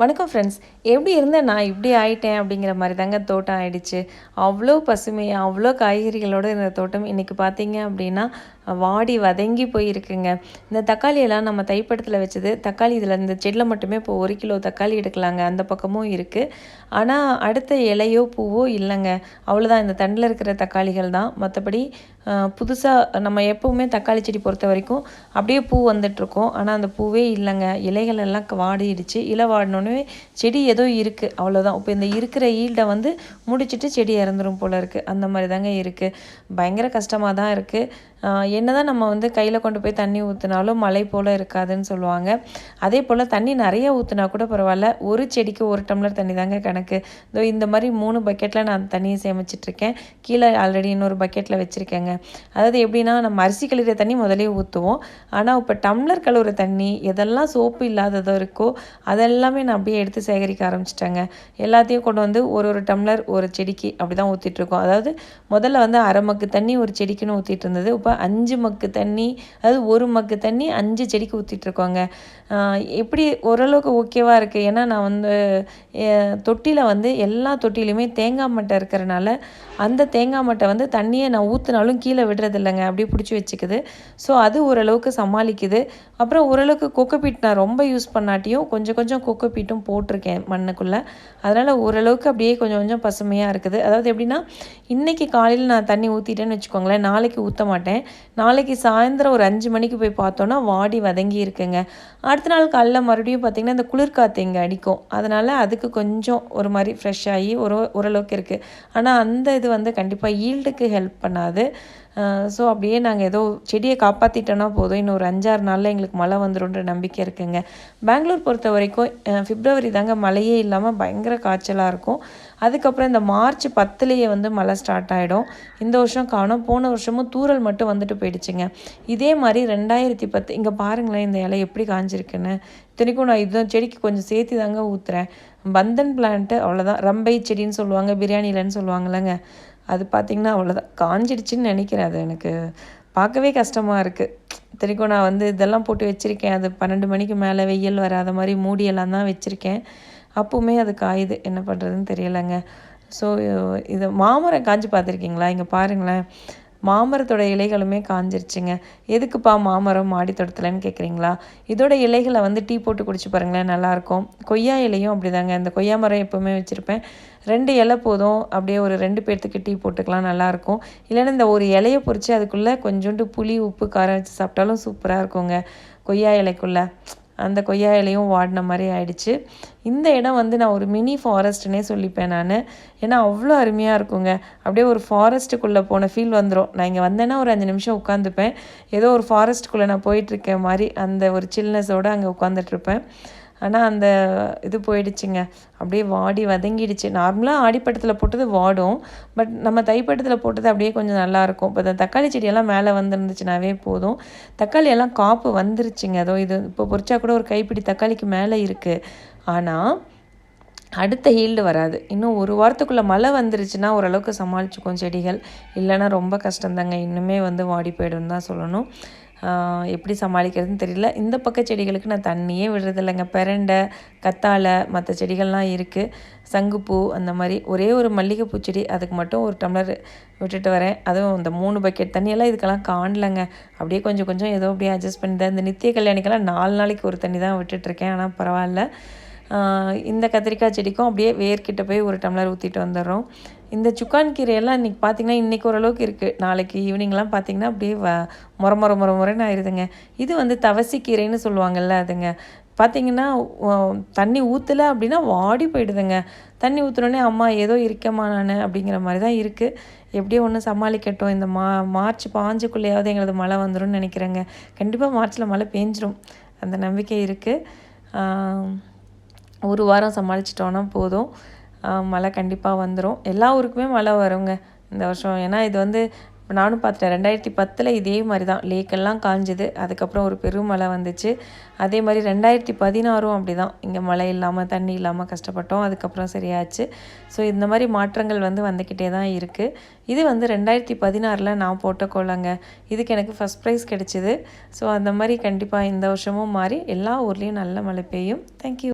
வணக்கம் ஃப்ரெண்ட்ஸ் எப்படி இருந்தேன்? நான் இப்படி ஆயிட்டேன் அப்படிங்கிற மாதிரி தாங்க தோட்டம் ஆயிடுச்சு. அவ்வளோ பசுமையாக அவ்வளோ காய்கறிகளோடு இருந்த தோட்டம். இன்றைக்கி பார்த்தீங்க அப்படின்னா வாடி வதங்கி போயிருக்குங்க. இந்த தக்காளியெல்லாம் நம்ம தைப்படத்தில் வச்சது தக்காளி இதில் இந்த செடியில் மட்டுமே இப்போ ஒரு கிலோ தக்காளி எடுக்கலாங்க. அந்த பக்கமும் இருக்குது ஆனால் அடுத்த இலையோ பூவோ இல்லைங்க. அவ்வளோதான் இந்த தண்டில் இருக்கிற தக்காளிகள் தான். மற்றபடி புதுசாக நம்ம எப்போவுமே தக்காளி செடி பொறுத்த வரைக்கும் அப்படியே பூ வந்துட்டுருக்கோம். ஆனால் அந்த பூவே இல்லைங்க. இலைகள் எல்லாம் வாடிடுச்சு. இலை வாடினோடனே செடி ஏதோ இருக்குது அவ்வளோதான் இப்போ இந்த இருக்கிற ஈல்டை வந்து முடிச்சுட்டு செடி இறந்துரும் போல் இருக்குது அந்த மாதிரி தாங்க இருக்குது பயங்கர கஷ்டமாக தான் இருக்குது என்ன தான் நம்ம வந்து கையில் கொண்டு போய் தண்ணி ஊற்றினாலும் மழை போல் இருக்காதுன்னு சொல்லுவாங்க. அதே போல் தண்ணி நிறைய ஊற்றினா கூட பரவாயில்ல. ஒரு செடிக்கு ஒரு டம்ளர் தண்ணி தாங்க கணக்கு. இதோ இந்த மாதிரி மூணு பக்கெட்டில் நான் தண்ணியை சேமிச்சிட்ருக்கேன். கீழே ஆல்ரெடி இன்னொரு பக்கெட்டில் வச்சுருக்கேங்க. அதாவது எப்படின்னா நம்ம அரிசி கழுகிற தண்ணி முதலே ஊற்றுவோம் ஆனால் இப்போ டம்ளர் கழுவுற தண்ணி எதெல்லாம் சோப்பு இல்லாததோ இருக்கோ அதெல்லாமே நான் அப்படியே எடுத்து சேகரிக்க ஆரம்பிச்சிட்டேங்க. எல்லாத்தையும் கொண்டு வந்து ஒரு ஒரு டம்ளர் ஒரு செடிக்கு அப்படி தான் ஊற்றிட்டுருக்கோம் அதாவது முதல்ல வந்து அரை மக்கு தண்ணி ஒரு செடிக்குன்னு ஊற்றிட்டு இருந்தது இப்போ அஞ்சு அஞ்சு மக்கு தண்ணி அதாவது ஒரு மக்கு தண்ணி அஞ்சு செடிக்கு ஊற்றிட்டுருக்கோங்க எப்படி ஓரளவுக்கு ஓகேவாக இருக்குது ஏன்னா நான் வந்து தொட்டியில் வந்து எல்லா தொட்டிலையுமே தேங்காய் மட்டை இருக்கிறனால அந்த தேங்காய் மட்டை வந்து தண்ணியை நான் ஊற்றினாலும் கீழே விடுறதில்லைங்க. அப்படியே பிடிச்சி வச்சுக்குது. ஸோ அது ஓரளவுக்கு சமாளிக்குது. அப்புறம் ஓரளவுக்கு கொக்கோபீட் நான் ரொம்ப யூஸ் பண்ணாட்டியும் கொஞ்சம் கொஞ்சம் கொக்கோபீட்டும் போட்டிருக்கேன் மண்ணுக்குள்ளே. அதனால் ஓரளவுக்கு அப்படியே கொஞ்சம் கொஞ்சம் பசுமையாக இருக்குது. அதாவது எப்படின்னா இன்றைக்கி காலையில் நான் தண்ணி ஊற்றிட்டேன்னு வச்சுக்கோங்களேன். நாளைக்கு ஊற்ற மாட்டேன். நாளைக்கு சாயந்தரம் ஒரு அஞ்சு மணிக்கு போய் பார்த்தோன்னா வாடி வதங்கி இருக்குங்க. அடுத்த நாள் காலைல மறுபடியும் பார்த்திங்கன்னா இந்த குளிர்காற்று இங்கே அடிக்கும். அதனால் அதுக்கு கொஞ்சம் ஒரு மாதிரி ஃப்ரெஷ் ஆகி ஒரு ஓரளவுக்கு இருக்குது ஆனால் அந்த இது வந்து கண்டிப்பாக ஈல்டுக்கு ஹெல்ப் பண்ணாது. ஸோ அப்படியே நாங்கள் ஏதோ செடியை காப்பாற்றிட்டோன்னா போதும். இன்னும் ஒரு அஞ்சாறு நாளில் எங்களுக்கு மழை வந்துடும்ன்ற நம்பிக்கை இருக்குங்க. பெங்களூர் பொறுத்த வரைக்கும் ஃபிப்ரவரி தாங்க மழையே இல்லாமல் பயங்கர காய்ச்சலாக இருக்கும். அதுக்கப்புறம் இந்த மார்ச் பத்துலேயே வந்து மழை ஸ்டார்ட் ஆகிடும் இந்த வருஷம் காணும். போன வருஷமும் தூரல் மட்டும் வந்துட்டு போயிடுச்சுங்க. இதே மாதிரி ரெண்டாயிரத்தி பத்து இங்கே பாருங்களேன் இந்த இலை எப்படி காஞ்சிருக்குன்னு. இத்தனைக்கும் நான் இதுதான் செடிக்கு கொஞ்சம் சேர்த்து தாங்க ஊற்றுறேன் பந்தன் பிளான்ட்டு அவ்வளோதான் ரம்பை செடின்னு சொல்லுவாங்க பிரியாணிலன்னு சொல்லுவாங்கல்லங்க. அது பார்த்திங்கன்னா அவ்வளோதான் காஞ்சிடுச்சின்னு நினைக்கிறேன் அது எனக்கு. பார்க்கவே கஷ்டமாக இருக்குது இத்தனைக்கும் நான் வந்து இதெல்லாம் போட்டு வச்சுருக்கேன். அது பன்னெண்டு மணிக்கு மேலே வெயில் வராத மாதிரி மூடியெல்லாம் தான் வச்சுருக்கேன். அப்போவுமே அது காயுது. என்ன பண்ணுறதுன்னு தெரியலைங்க. ஸோ இது மாமரம் காஞ்சி பார்த்துருக்கீங்களா? இங்கே பாருங்களேன். மாமரத்தோட இலைகளுமே காஞ்சிருச்சுங்க. எதுக்குப்பா மாமரம் மாடி தோட்டத்துலன்னு கேட்குறீங்களா இதோட இலைகளை வந்து டீ போட்டு குடிச்சு பாருங்களேன். நல்லாயிருக்கும் கொய்யா இலையும் அப்படிதாங்க. இந்த கொய்யா மரம் எப்போவுமே வச்சுருப்பேன். ரெண்டு இலை போதும். அப்படியே ஒரு ரெண்டு பேர்த்துக்கு டீ போட்டுக்கலாம் நல்லாயிருக்கும் இல்லைன்னா இந்த ஒரு இலையை பொறிச்சு அதுக்குள்ளே கொஞ்சோண்டு புளி உப்பு காரம் வச்சு சாப்பிட்டாலும் சூப்பராக இருக்குங்க. கொய்யா இலைக்குள்ளே. அந்த கொய்யா இலையும் வாடின மாதிரி ஆயிடுச்சு. இந்த இடம் வந்து நான் ஒரு மினி ஃபாரஸ்ட்னே சொல்லிப்பேன் நான். ஏன்னா அவ்வளோ அருமையாக இருக்குங்க. அப்படியே ஒரு ஃபாரஸ்ட்டுக்குள்ளே போன ஃபீல் வந்துடும் நான் இங்கே வந்தேன்னா ஒரு அஞ்சு நிமிஷம் உட்காந்துப்பேன். ஏதோ ஒரு ஃபாரஸ்ட்டுக்குள்ளே நான் போயிட்டுருக்கேன் மாதிரி அந்த ஒரு சில்னஸோடு அங்கே உட்காந்துட்ருப்பேன் ஆனால் அந்த இது போயிடுச்சுங்க. அப்படியே வாடி வதங்கிடுச்சு. நார்மலாக ஆடிப்பட்டத்தில் போட்டது வாடும். பட் நம்ம தைப்பட்டத்தில் போட்டது அப்படியே கொஞ்சம் நல்லாயிருக்கும் இப்போ தக்காளி செடியெல்லாம் மேலே வந்துருந்துச்சுனாவே போதும். தக்காளி எல்லாம் காப்பு வந்துருச்சுங்க. அதோ இது இப்போ பொறிச்சா கூட ஒரு கைப்பிடி தக்காளிக்கு மேலே இருக்குது ஆனால் அடுத்த ஹீல்டு வராது. இன்னும் ஒரு வாரத்துக்குள்ளே மழை வந்துருச்சுன்னா ஓரளவுக்கு சமாளிச்சுக்கும் செடிகள். இல்லைன்னா ரொம்ப கஷ்டந்தாங்க இன்னுமே வந்து வாடி போய்டும் தான் சொல்லணும். எப்படி சமாளிக்கிறதுன்னு தெரியல. இந்த பக்க செடிகளுக்கு நான் தண்ணியே விடுறதில்லைங்க. பெரண்டை கத்தாழை மற்ற செடிகள்லாம் இருக்குது சங்குப்பூ அந்த மாதிரி ஒரே ஒரு மல்லிகைப்பூ செடி அதுக்கு மட்டும் ஒரு டம்ளர் விட்டுட்டு வரேன். அதுவும் இந்த மூணு பக்கெட் தண்ணியெல்லாம் இதுக்கெல்லாம் காணலைங்க. அப்படியே கொஞ்சம் கொஞ்சம் ஏதோ அப்படியே அட்ஜஸ்ட் பண்ணி தான் இந்த நித்திய கல்யாணிக்கெல்லாம் நாலு நாளைக்கு ஒரு தண்ணி தான் விட்டுட்ருக்கேன் ஆனால் பரவாயில்ல. இந்த கத்திரிக்காய் செடிக்கும் அப்படியே வேர்க்கிட்ட போய் ஒரு டம்ளர் ஊற்றிட்டு வந்துடுறோம். இந்த சுக்கான் கீரையெல்லாம் இன்றைக்கி பார்த்திங்கன்னா இன்றைக்கி ஓரளவுக்கு இருக்குது நாளைக்கு ஈவினிங்லாம் பார்த்திங்கன்னா அப்படியே வ முற முற முற முறைன்னு ஆயிடுதுங்க இது வந்து தவசி கீரைன்னு சொல்லுவாங்கள்ல அதுங்க. பார்த்திங்கன்னா தண்ணி ஊற்றலை அப்படின்னா வாடி போயிடுதுங்க. தண்ணி ஊற்றுனோடனே அம்மா ஏதோ இருக்கமா நான் அப்படிங்கிற மாதிரி தான் இருக்குது எப்படியோ ஒன்று சமாளிக்கட்டும். இந்த மா மார்ச் பாஞ்சுக்குள்ளேயாவது எங்களது மழை வந்துடும் நினைக்கிறேங்க. கண்டிப்பாக மார்ச்சில் மழை பெஞ்சிரும். அந்த நம்பிக்கை இருக்குது ஒரு வாரம் சமாளிச்சிட்டோன்னா போதும். மழை கண்டிப்பாக வந்துடும் எல்லா ஊருக்குமே மழை வருங்க இந்த வருஷம். ஏன்னா இது வந்து நானும் பார்த்துட்டேன் ரெண்டாயிரத்தி பத்தில் இதே மாதிரி தான் லேக்கெல்லாம் காஞ்சுது. அதுக்கப்புறம் ஒரு பெரும் மழை வந்துச்சு. அதே மாதிரி ரெண்டாயிரத்தி பதினாறும் அப்படி தான் இங்கே மழை இல்லாமல் தண்ணி இல்லாமல் கஷ்டப்பட்டோம். அதுக்கப்புறம் சரியாச்சு. ஸோ இந்த மாதிரி மாற்றங்கள் வந்து வந்துக்கிட்டே தான் இருக்குது இது வந்து ரெண்டாயிரத்தி பதினாறில் நான் போட்ட கோலங்க. இதுக்கு எனக்கு ஃபஸ்ட் ப்ரைஸ் கிடச்சிது. ஸோ அந்த மாதிரி கண்டிப்பாக இந்த வருஷமும் மாறி எல்லா ஊர்லேயும் நல்ல மழை பெய்யும். தேங்க்யூ